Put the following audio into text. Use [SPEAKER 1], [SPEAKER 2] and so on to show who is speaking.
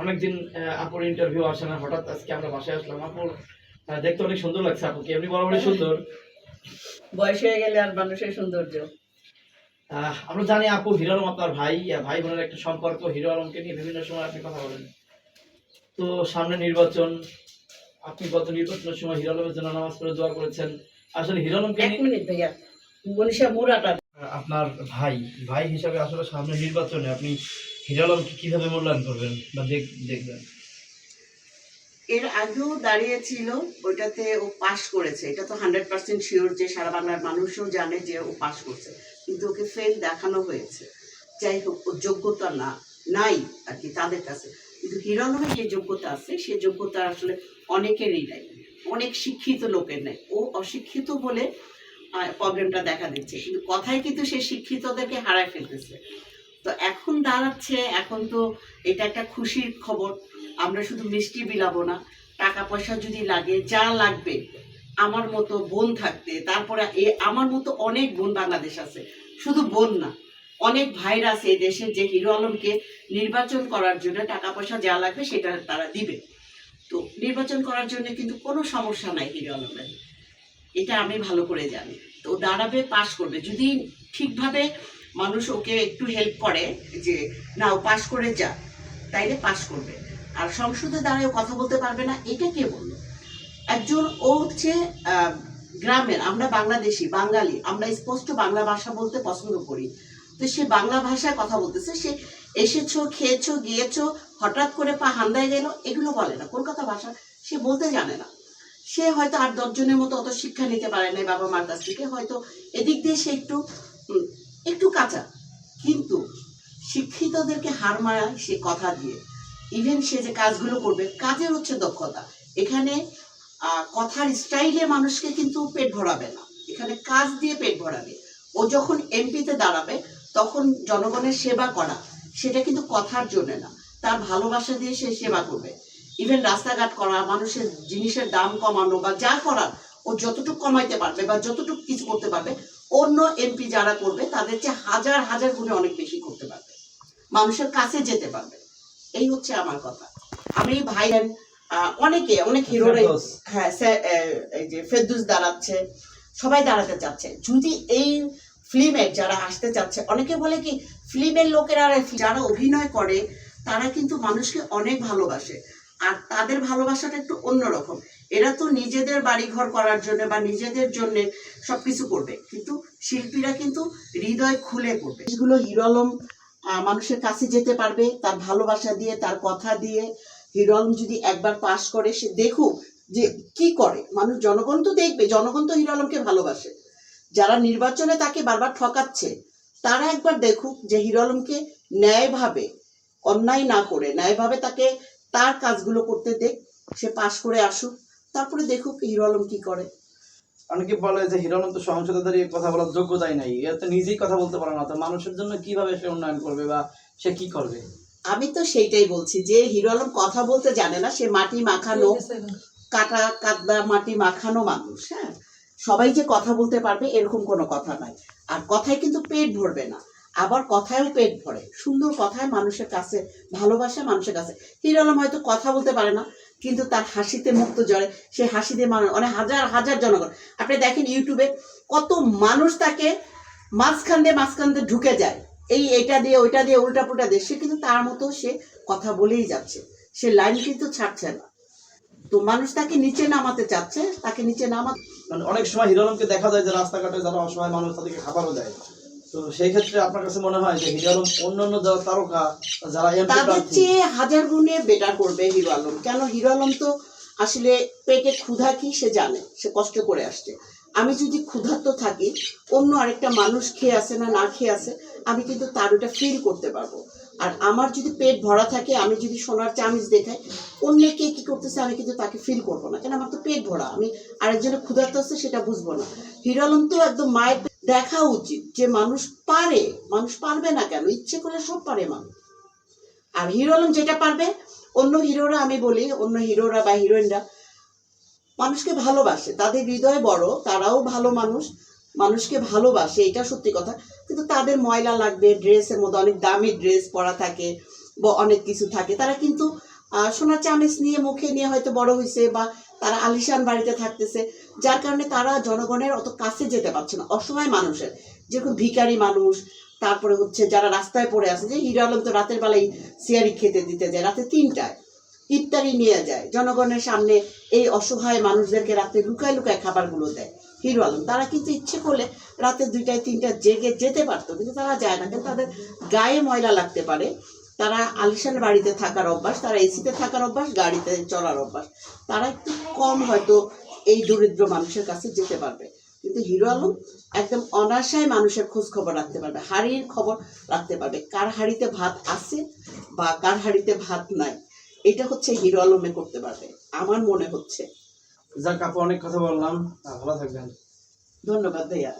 [SPEAKER 1] অনেকদিন আপুর ইন্টারভিউ আসে না হঠাৎ আজকে আমরা বাসায় আসলাম। আপুর দেখতে অনেক সুন্দর লাগছে আপুকে এমনি বরাবরই সুন্দর।
[SPEAKER 2] বয়স হয়ে গেলে আর মানুষের সৌন্দর্য।
[SPEAKER 1] আমরা জানি আপু হিরো আলম আপনার ভাই ভাই বোনের একটা সম্পর্ক হিরো আলমকে নিয়ে বিভিন্ন সময় আপনি কথা বলেন। তো সামনে নির্বাচন আপনি গত নির্বাচনের সময় হিরো আলমের জন্য নামাজ পড়ে দোয়া করেছেন। আসলে হিরো আলমকে
[SPEAKER 2] এক মিনিট ভাইয়া মনীষা মুরাটা।
[SPEAKER 1] আপনার ভাই ভাই হিসাবে আসলে সামনে নির্বাচনে আপনি মূল্যায়ন করবেন বা দেখবেন?
[SPEAKER 3] এর আগেও দাঁড়িয়েছিল, ওইটাতে ও পাশ করেছে। এটা তো হান্ড্রেড পার্সেন্ট শিওর যে সারা বাংলার মানুষও জানে যে ও পাশ করছে। কিন্তু ওকে ফেল দেখানো হয়েছে। যাই হোক, ওর যোগ্যতা না, নাই আর কি তাদের কাছে। কিন্তু যে যোগ্যতা আছে, সে যোগ্যতা আসলে অনেকেরই নাই। অনেক শিক্ষিত লোকের নেই। ও অশিক্ষিত বলে প্রবলেমটা দেখা দিচ্ছে। কিন্তু কথায় কিন্তু সে শিক্ষিতদেরকে হারায় ফেলতেছে। তো এখন দাঁড়াচ্ছে, এখন তো এটা একটা খুশির খবর। আমরা শুধু মিষ্টি বিলাবো না টাকা পয়সা যদি লাগে, যা লাগবে, আমার মতো বোন থাকতে, তারপরে এ আমার মতো অনেক বোন বাংলাদেশ আছে। শুধু বোন না, অনেক ভাইরা আছে এই দেশে যে হিরো আলমকে নির্বাচন করার জন্য টাকা পয়সা যা লাগবে সেটা তারা দিবে। তো নির্বাচন করার জন্য কিন্তু কোনো সমস্যা নাই হিরো আলমের এটা আমি ভালো করে জানি। তো দাঁড়াবে, পাশ করবে। যদি ঠিকভাবে মানুষ ওকে একটু হেল্প করে যে না ও পাশ করে যা। তাইলে পাশ করবে। আর সংসদে দাঁড়ায় কথা বলতে পারবে না, এটা কে বলল? একজন ও হচ্ছে গ্রামের, আমরা বাংলাদেশি, বাঙালি, আমরা স্পষ্ট বাংলা ভাষা বলতে পছন্দ করি। তো সে বাংলা ভাষায় কথা বলতেছে, সে এসেছ, খেয়েছো, গিয়েছো, হঠাৎ করে পা হান্দায় গেল, এগুলো বলে না। কলকাতা ভাষা সে বলতে জানে না। সে হয়তো আর দশজনের মতো অত শিক্ষা নিতে পারে না বাবা মার কাছ থেকে, হয়তো এদিক দিয়ে সে একটু একটু কাঁচা। কিন্তু শিক্ষিতদেরকে হার মারায় সে কথা দিয়ে। ইভেন সে যে কাজগুলো করবে, কাজের হচ্ছে দক্ষতা। এখানে কথার স্টাইলে মানুষকে কিন্তু পেট ভরাবে না। এখানে কাজ দিয়ে পেট ভরাবে। ও যখন এমপিতে দাঁড়াবে, তখন জনগণের সেবা করা, সেটা কিন্তু কথার জন্য না। তার ভালোবাসা দিয়ে সে সেবা করবে। ইভেন রাস্তাঘাট করা, মানুষের জিনিসের দাম কমানো বা যা করার, ও যতটুকু কমাইতে পারবে বা যতটুকু কিছু করতে পারবে অন্য এমপি যারা করবে তাদের চেয়ে হাজার হাজার গুণে অনেক বেশি করতে পারবে। মানুষের কাছে যেতে পারবে। এই হচ্ছে আমার কথা। আমি ভাই আহ, অনেকে অনেক হিরোরাই হ্যাঁ এই যে ফেরদুস দাঁড়াচ্ছে সবাই দাঁড়াতে চাচ্ছে। যদি এই ফিল্মে যারা আসতে চাচ্ছে অনেকে বলে কি ফিল্মের লোকেরা আর যারা অভিনয় করে তারা কিন্তু মানুষকে অনেক ভালোবাসে। আর তাদের ভালোবাসাটা একটু অন্যরকম। এরা তো নিজেদের বাড়িঘর করার জন্য বা নিজেদের জন্য সবকিছু করবে। কিন্তু শিল্পীরা কিন্তু হৃদয় খুলে করবে। এগুলো হিরো আলম আহ, মানুষের কাছে যেতে পারবে তার ভালোবাসা দিয়ে তার কথা দিয়ে হিরো আলম যদি একবার পাশ করে সে দেখুক যে কি করে। মানুষ জনগণ তো দেখবে জনগণ তো হিরো আলমকে ভালোবাসে। যারা নির্বাচনে তাকে বারবার ঠকাচ্ছে তারা একবার দেখুক যে হিরো আলমকে ন্যায়ভাবে অন্যায় না করে ন্যায়ভাবে তাকে তার কাজগুলো করতে দেখ সে পাশ করে আসুক। তারপরে দেখুক হিরো আলম কি করে।
[SPEAKER 1] অনেকে বলে যে হিরো আলম তো সংসদে দাঁড়িয়ে কথা বলার যোগ্যতাই নাই। এ তো নিজেই কথা বলতে পারে না তো মানুষের জন্য কীভাবে সে উন্নয়ন করবে বা সে কি করবে?
[SPEAKER 3] আমি তো সেইটাই বলছি যে হিরো আলম কথা বলতে জানে না সে মাটি মাখানো কাটা কাদা মাটি মাখানো মানুষ হ্যাঁ? সবাই যে কথা বলতে পারবে এরকম কোনো কথা নাই। আর কথায় কিন্তু পেট ভরবে না। আবার কথায়ও পেট ভরে। সুন্দর কথায় মানুষের কাছে, ভালোবাসা মানুষের কাছে। হিরো আলম হয়তো কথা বলতে পারে না, কিন্তু তার হাসিতে মুক্ত জড়ে সে হাসিতে মানুষ অনেক হাজার হাজার জনগণ। আপনি দেখেন ইউটিউবে কত মানুষ তাকে মাঝখান দিয়ে মাঝখান দিয়ে ঢুকে যায়। এই এটা দিয়ে, ওইটা দিয়ে উল্টা পুল্টা দিয়ে। সে কিন্তু তার মতো সে কথা বলেই যাচ্ছে। সে লাইন কিন্তু ছাড়ছে না। তো মানুষ তাকে নিচে নামাতে চাচ্ছে, তাকে নিচে নামাতে
[SPEAKER 1] মানে অনেক সময় হিরো আলমকে দেখা যায় যে রাস্তাঘাটে যারা অসহায় মানুষ তাদেরকে খাবারও দেয় তো সেই ক্ষেত্রে আপনার কাছে মনে হয় যে হিরো আলম অন্যান্য তারকা যারা
[SPEAKER 3] তাদের চেয়ে হাজার গুণে বেটার করবে হিরো আলম। কেন হিরো আলম তো আসলে পেটে ক্ষুধা কি সে জানে সে কষ্ট করে আসছে। আমি যদি ক্ষুধার্ত থাকি অন্য আরেকটা মানুষ খেয়ে আসে না না খেয়ে আসে আমি কিন্তু তার ওটা ফিল করতে পারব। আর আমার যদি পেট ভরা থাকে আমি যদি সোনার চামিচ দেখাই অন্য কে কি করতেছে আমি কিন্তু তাকে ফিল করব না। কেন? আমার তো পেট ভরা আমি আরেকজনের ক্ষুধার্ত আছে সেটা বুঝব না। হিরো আলম তো একদম মায়ের দেখা উচিত যে মানুষ পারে, মানুষ পারবে না কেন? ইচ্ছে করে সব পারে মানুষ। আর হিরো আলম যেটা পারবে, অন্য হিরোরা আমি বলি, অন্য হিরোরা বা হিরোইনরা মানুষকে ভালোবাসে। তাদের হৃদয় বড়, তারাও ভালো মানুষ, মানুষকে ভালোবাসে, এটা সত্যি কথা। কিন্তু তাদের ময়লা লাগবে ড্রেসের মধ্যে অনেক দামি ড্রেস পরা থাকে বা অনেক কিছু থাকে, তারা কিন্তু সোনার চামেচ নিয়ে মুখে নিয়ে হয়তো বড় হয়েছে বা তারা আলিশান বাড়িতে থাকতেছে, যার কারণে তারা জনগণের অত কাছে যেতে পারছে না, অসহায় মানুষের। যেরকম ভিখারি মানুষ, তারপরে হচ্ছে যারা রাস্তায় পড়ে আছে, যে হিরো আলম তো রাতের বেলায় সিয়ারি খেতে দিতে যায়, রাতে তিনটায় ইফতারি নিয়ে যায়। জনগণের সামনে এই অসহায় মানুষদেরকে রাতে লুকায় লুকায় খাবারগুলো দেয় হিরো আলম। তারা কিন্তু ইচ্ছে করলে রাতে দুইটায় তিনটা জেগে যেতে পারতো, কিন্তু তারা যায় না কিন্তু তাদের গায়ে ময়লা লাগতে পারে। তারা আলিশান বাড়িতে থাকার অভ্যাস তারা এসিতে থাকার অভ্যাস গাড়িতে চলার অভ্যাস। তারা একটু কম হয়তো এই দরিদ্র মানুষের কাছে যেতে পারবে। কিন্তু হিরো আলম একদম অনাশায় মানুষের খোঁজ খবর রাখতে পারবে হাড়ির খবর রাখতে পারবে কার হাড়িতে ভাত আছে বা কার হাড়িতে ভাত নাই। এটা হচ্ছে হিরো আলমে করতে পারবে আমার মনে হচ্ছে।
[SPEAKER 1] যাক আপু অনেক কথা বললাম। ভালো থাকবেন।
[SPEAKER 3] ধন্যবাদ ভাইয়া।